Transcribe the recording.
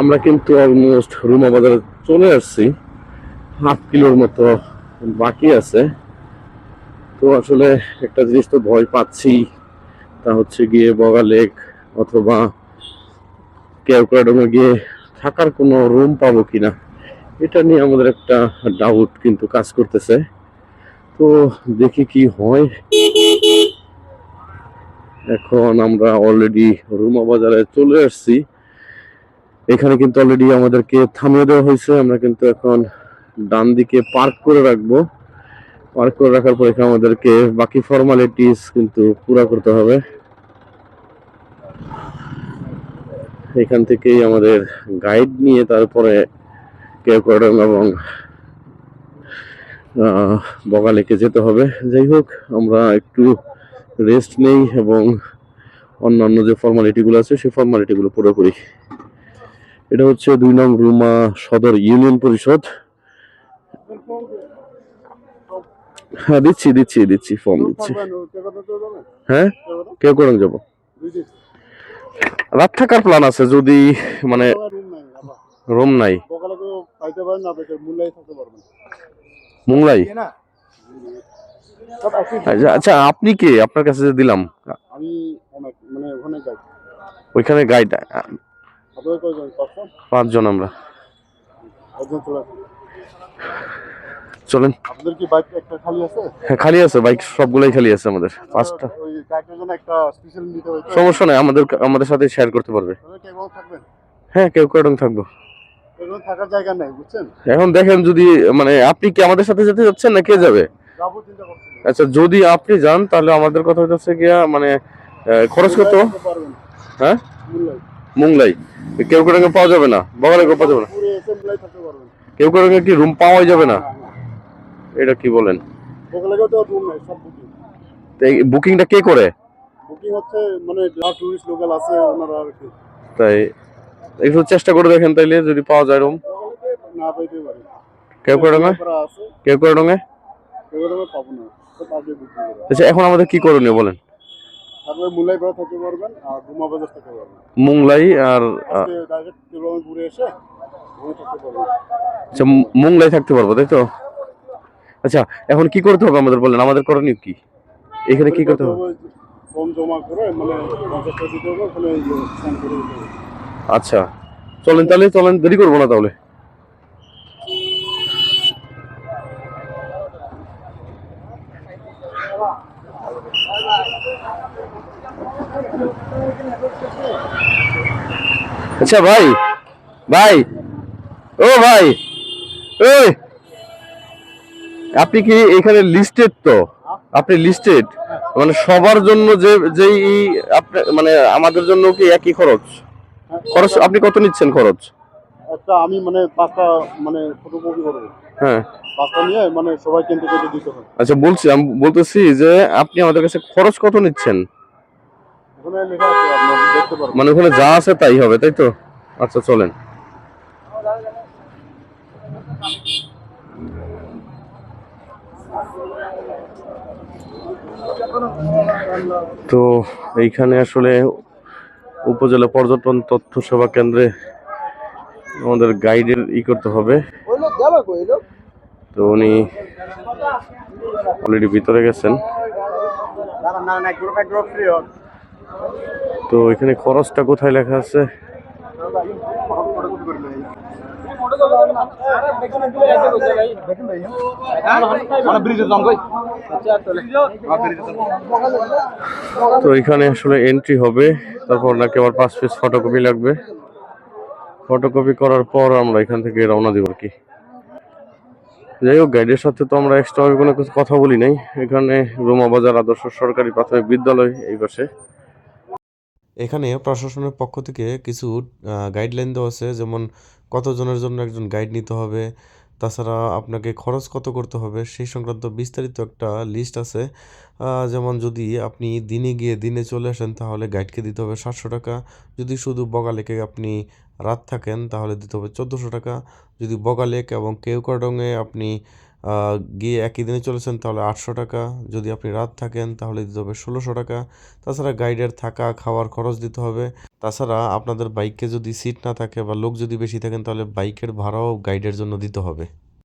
আমরা কিন্তু অলমোস্ট রুমা বাজারে চলে আসছি। হাফ কিলোর মতো বাকি আছে। তো আসলে একটা জিনিস তো ভয় পাচ্ছি। তা হচ্ছে গিয়ে বগা লেক অথবা কেওক্রাডমে গিয়ে থাকার কোনো রুম পাবো কিনা, এটা নিয়ে আমাদের একটা ডাউট কিন্তু কাজ করতেছে। তো দেখি কি হয়। এখন আমরা অলরেডি রুমা বাজারে চলে আসছি। এখানে কিন্তু অলরেডি আমাদেরকে থামিয়ে দেওয়া হয়েছে। আমরা কিন্তু এখন ডান দিকে পার্ক করে রাখব। পার্ক করে রাখার পর এখানে আমাদেরকে বাকি ফর্মালিটিস কিন্তু পুরো করতে হবে। এখান থেকেই আমাদের গাইড নিয়ে তারপরে কেওকডং এবং বগালেকে যেতে হবে। যাই হোক, আমরা একটু রেস্ট নেই এবং অন্যান্য যে ফর্মালিটিগুলো আছে, সেই ফর্মালিটিগুলো পুরো করি এটা হচ্ছে দুই নং রুমা সদর ইউনিয়ন পরিষদ। হ্যাঁ দিচ্ছি দিচ্ছি দিচ্ছি ফর্ম দিচ্ছি। হ্যাঁ? কেউ করে যাব? রাত থাকার প্ল্যান আছে যদি মানে রুম নাই? মুংলাই? আচ্ছা, আচ্ছা আপনি কে? আপনার কাছে যে দিলাম। আমি মানে ওখানে যাই ওইখানে গাইড পাঁচজন? আমরা। চলেন। আপনাদের কি বাইক একটা খালি আছে? হ্যাঁ খালি আছে বাইক সবগুলাই খালি আছে আমাদের পাঁচটা। ওই কয়েকটার জন্য একটা স্পেশাল নিতে হবে সমস্যা নাই আমাদের আমাদের সাথে শেয়ার করতে পারবে। হ্যাঁ কেউ কেউ থাকব। থাকার জায়গা নেই বুঝছেন? এখন দেখেন যদি মানে আপনি কি আমাদের সাথে যেতে যাচ্ছেন না কে যাবে? আচ্ছা যদি আপনি যান তাহলে আমাদের কথা হচ্ছে গিয়া মানে খরচ কত? হ্যাঁ? মুংলাই কেউ কেউ পাওয়া যাবে না? কেউ পাওয়া যাবে না। কেউ কেউ কি রুম পাওয়া যাবে না? এটা কি বলেন? বুকিংটা কে করে? বুকিং হচ্ছে মানে টুরিস্ট লোকাল আছে ওনারা আর কি তাই একটু চেষ্টা করে দেখেন তাইলে যদি পাওয়া যায় রুম না পাইতে পারে কেউ কেউ করা কেউ কেউ পাবো না। করে আচ্ছা এখন আমাদের কি করণীয় বলেন? তারপরে মুলাই থাকতে পারবেন আর রুমা বাজার থাকতে পারবেন। মুংলাই আর ডাইরেক্ট তিরুবাঙ্কুর ঘুরে এসে ওখানে থাকতে পারবেন। আচ্ছা মুংলাই থাকতে পারব তাই তো? আচ্ছা এখন কি করতে হবে আমাদের বলেন? আমাদের করণীয় কি? এখানে কি করতে হবে? ফর্ম জমা করে মানে পঞ্চাশটা দিতে হবে ওখানে সাইন করে দিতে হবে। আচ্ছা চলেন তাহলে চলেন দেরি করব না তাহলে। আচ্ছা ভাই ভাই, ও ভাই, ওই, আপনি কি এখানে লিস্টেড তো? আপনি লিস্টেড মানে সবার জন্য যে, যেই আপনি মানে আমাদের জন্য কি একই খরচ? খরচ, আপনি কত নিচ্ছেন খরচ? একটা আমি মানে পাঁচটা মানে ফটোকপি করব হ্যাঁ। নিয়ে মানে সবাই কিনতে কেটে দিতে হবে আচ্ছা বলছি আমি বলতেছি যে আপনি আমাদের কাছে খরচ কত নিচ্ছেন? ওখানে লেখা আছে আপনার দেখতে পারবেন। মানে ওখানে যা আছে তাই হবে তাই তো? আচ্ছা চলেন। তো এইখানে আসলে উপজেলা পর্যটন তথ্য সেবা কেন্দ্রে আমাদের গাইডের ই করতে হবে। তো উনি অলরেডি ভিতরে গেছেন। তো এখানে খরচটা কোথায় লেখা আছে? তো এখানে আসলে এন্ট্রি হবে তারপর নাকি আবার পাঁচ পিস ফটোকপি লাগবে। ফটোকপি করার পর আমরা এখান থেকে রওনা দিব আর কি। যাই হোক গাইডের সাথে তো আমরা এক্সট্রা কোনো কিছু কথা বলি নাই। এখানে রোমা বাজার আদর্শ সরকারি প্রাথমিক বিদ্যালয় এই পাশে। এখানে প্রশাসনের পক্ষ থেকে কিছু গাইডলাইন দেওয়া আছে, যেমন কতজনের জন্য একজন গাইড নিতে হবে তাছাড়া আপনাকে খরচ কত করতে হবে সেই সংক্রান্ত বিস্তারিত একটা লিস্ট আছে। যেমন যদি আপনি দিনে গিয়ে দিনে চলে আসেন, তাহলে গাইডকে দিতে হবে সাতশো টাকা। যদি শুধু বগালেকে আপনি রাত থাকেন, তাহলে দিতে হবে চোদ্দোশো টাকা। যদি বগালেক এবং কেউকাডংয়ে আপনি গিয়ে একই দিনে চলেছেন তাহলে আটশো টাকা। যদি আপনি রাত থাকেন, তাহলে দিতে হবে ষোলোশো টাকা। তাছাড়া গাইডের থাকা, খাওয়ার খরচ দিতে হবে। তাছাড়া আপনাদের বাইকে যদি সিট না থাকে বা লোক যদি বেশি থাকেন, তাহলে বাইকের ভাড়াও গাইডের জন্য দিতে হবে।